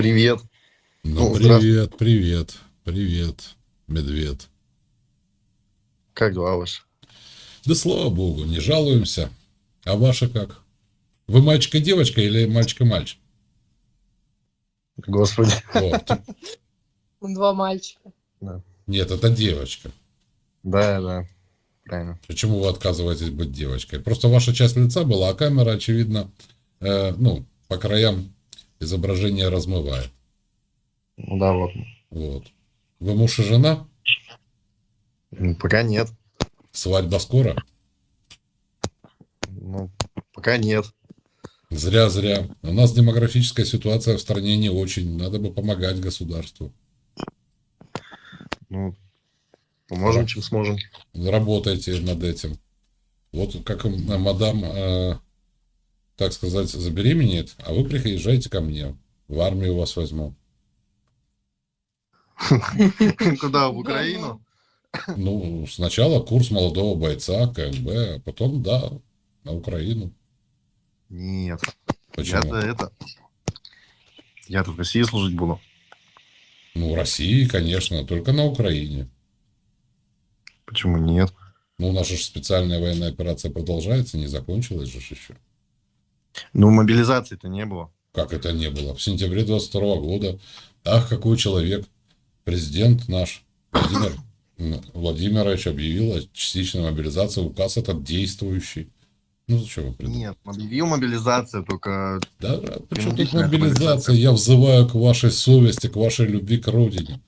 Привет. Ну, Ну, привет, привет, привет, медведь. Как дела ваши? Да слава богу, не жалуемся. А ваша как? Вы мальчик и девочка или мальчик и мальчик? Господи. Вот. Два мальчика. Нет, это девочка. Да, да. Правильно. Почему вы отказываетесь быть девочкой? Просто ваша часть лица была, а камера, очевидно, э, ну, по краям изображение размывает. Ну да, вот. Вот. Вы муж и жена? Пока нет. Свадьба скоро? Ну, пока нет. Зря-зря. У нас демографическая ситуация в стране не очень. Надо бы помогать государству. Ну, поможем, чем сможем. Работайте над этим. Вот как мадам, э, так сказать, забеременеет, а вы приезжаете ко мне. В армию вас возьму. Куда? В Украину? Ну, сначала курс молодого бойца, КМБ, а потом, да, на Украину. Нет. Почему? Я-то это... Я-то в России служить буду. Ну, в России, конечно, только на Украине. Почему нет? Ну, наша же специальная военная операция продолжается, не закончилась же еще. Ну, мобилизации-то не было. Как это не было? В сентябре 22 года, ах, какой человек, президент наш, Владимир Владимирович объявил о частичной мобилизации, указ этот действующий. Ну, зачем вы придумали? Нет, объявил мобилизацию, только... Да, причем тут мобилизация? Я взываю к вашей совести, к вашей любви к родине.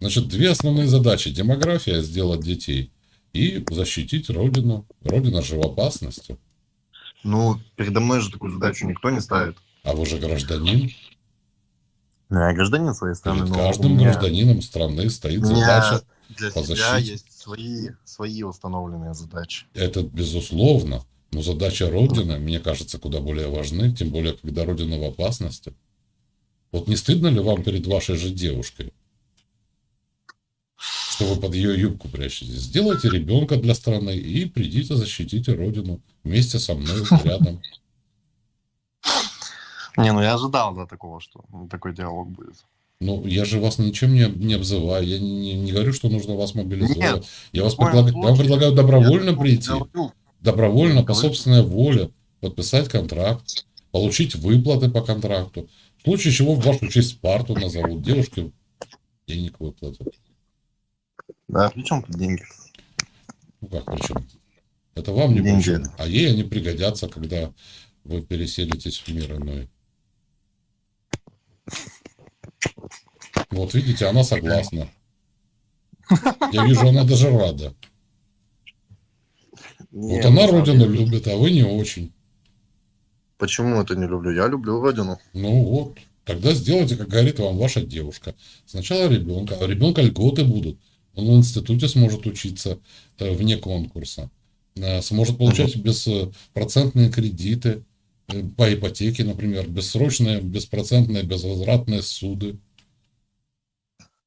Значит, две основные задачи. Демография, сделать детей, и защитить родину. Родина же в опасности. Ну, передо мной же такую задачу никто не ставит. А вы же гражданин. Ну, я гражданин своей страны, Перед каждым меня- гражданином страны стоит задача. для по себя защите. есть свои, свои установленные задачи. Это безусловно. Но задача Родины, мне кажется, куда более важны, тем более, когда Родина в опасности. Вот не стыдно ли вам перед вашей же девушкой, что вы под ее юбку прячетесь? Сделайте ребенка для страны и придите защитите Родину вместе со мной рядом. Не, ну я ожидал, да, такого, что такой диалог будет. Ну, я же вас ничем не, не обзываю, я не, не говорю, что нужно вас мобилизовать. Нет, я вас моем предлагаю, я вам случае предлагаю добровольно Я прийти. не говорю. добровольно, по Говорю. собственной воле, подписать контракт, получить выплаты по контракту. В случае чего в вашу честь Спарту назовут, девушке денег выплатят. Да, при чем тут деньги? Ну как причем? Это вам не Деньги. причем. А ей они пригодятся, когда вы переселитесь в мир иной. Вот видите, она согласна. Я вижу, она даже рада. Не, Вот она родину деле. любит, а вы не очень. Почему это не люблю? Я люблю родину. Ну вот, тогда сделайте, как говорит вам ваша девушка. Сначала ребенка, а ребенка льготы будут. Он в институте сможет учиться э, вне конкурса. Э, Сможет получать беспроцентные кредиты э, по ипотеке, например, бессрочные, беспроцентные, безвозвратные суды.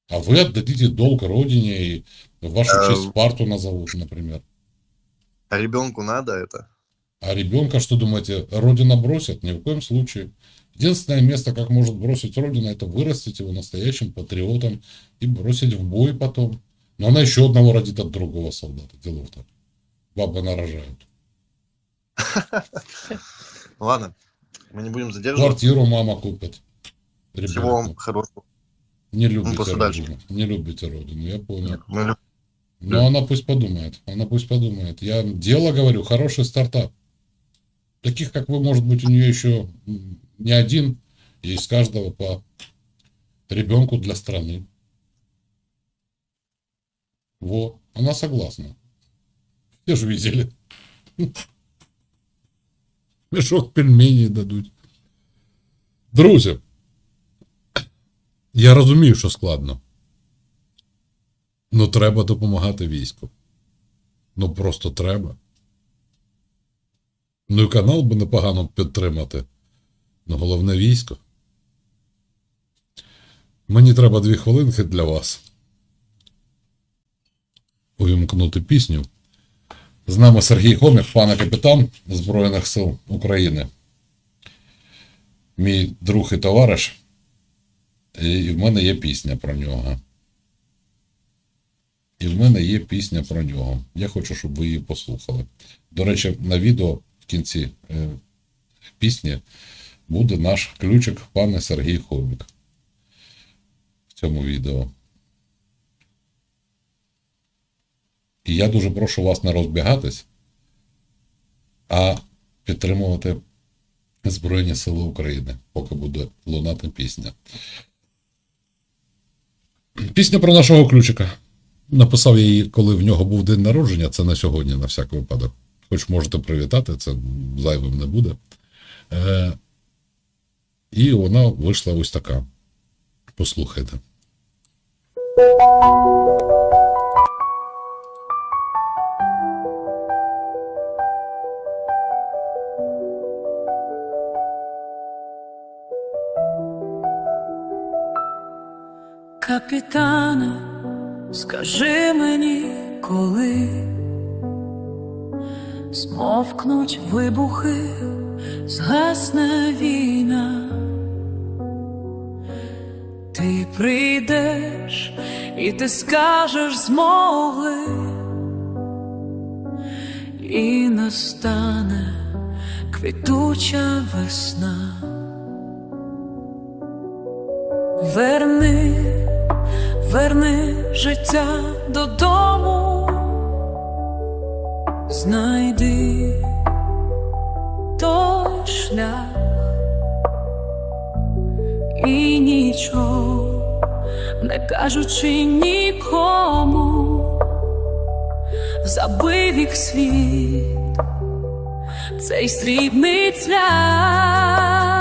А вы отдадите долг родине и в вашу Эм. честь Спарту назовут, например. А ребенку надо это? А ребенка, что думаете, Родина бросит? Ни в коем случае. Единственное место, как может бросить Родина, это вырастить его настоящим патриотом и бросить в бой потом. Но она еще одного родит от другого солдата. Делов-то. Бабы нарожают. Ладно, мы не будем задерживать. Квартиру мама купит. Всего вам хорошего. Не любите дальше. Родину. Не любите Родину, я понял. Мы любим. Но она пусть подумает. Она пусть подумает. Я дело говорю, хороший стартап. Таких, как вы, может быть, у нее еще не один. Есть каждого по ребенку для страны. Во, она согласна. Все же видели. Мешок пельменей дадуть. Друзі, я розумію, що складно. Ну, треба допомагати війську. Ну, просто треба. Ну і канал би непогано підтримати. Ну, головне військо. Мені треба дві хвилинки для вас. Увімкнути пісню. З нами Сергій Хоміх, пане капітан Збройних сил України. Мій друг і товариш. І в мене є пісня про нього. І в мене є пісня про нього. Я хочу, щоб ви її послухали. До речі, на відео в кінці е, пісні буде наш ключик пане Сергій Ховік. В цьому відео. І я дуже прошу вас не розбігатись, а підтримувати Збройні Сили України, поки буде лунати пісня. Пісня про нашого ключика. Написав я її, коли в нього був день народження. Це на сьогодні, на всяк випадок. Хоч можете привітати, це зайвим не буде. Е, і вона вийшла ось така. Послухайте. Капітане, скажи мені, коли змовкнуть вибухи, згасне війна, ти прийдеш і ти скажеш змогли, і настане квітуча весна. Верни, верни життя додому, знайди той шлях і нічого, не кажучи нікому, забив їх світ, цей срібний цвях.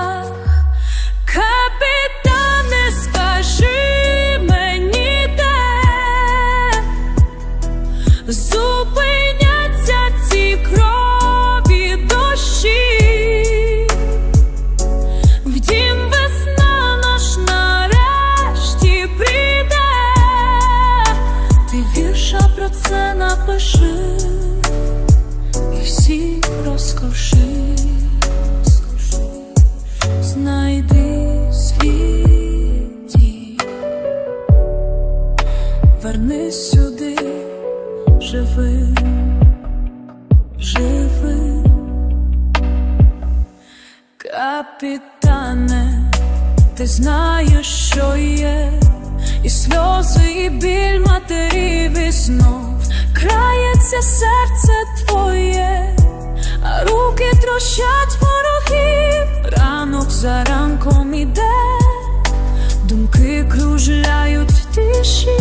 Капітане, ти знаєш, що є, і сльози, і біль матерів, і знов крається серце твоє. А руки трощать ворогів, ранок за ранком іде, думки кружляють в тиші,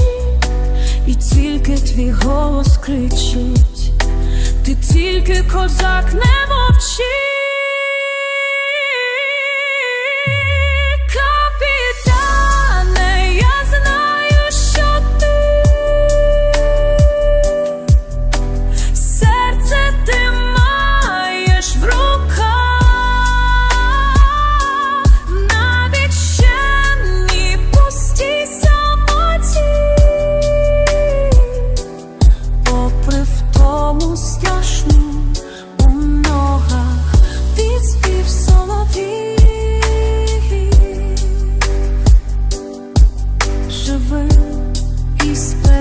і тільки твій голос кричить, ти тільки козак не мовчи.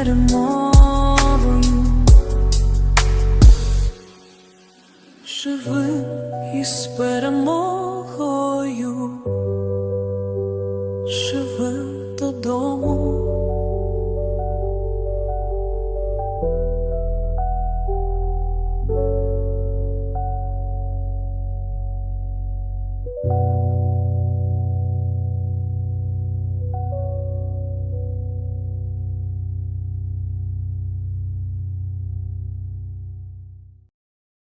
Із перемогою. Живи із перемогою.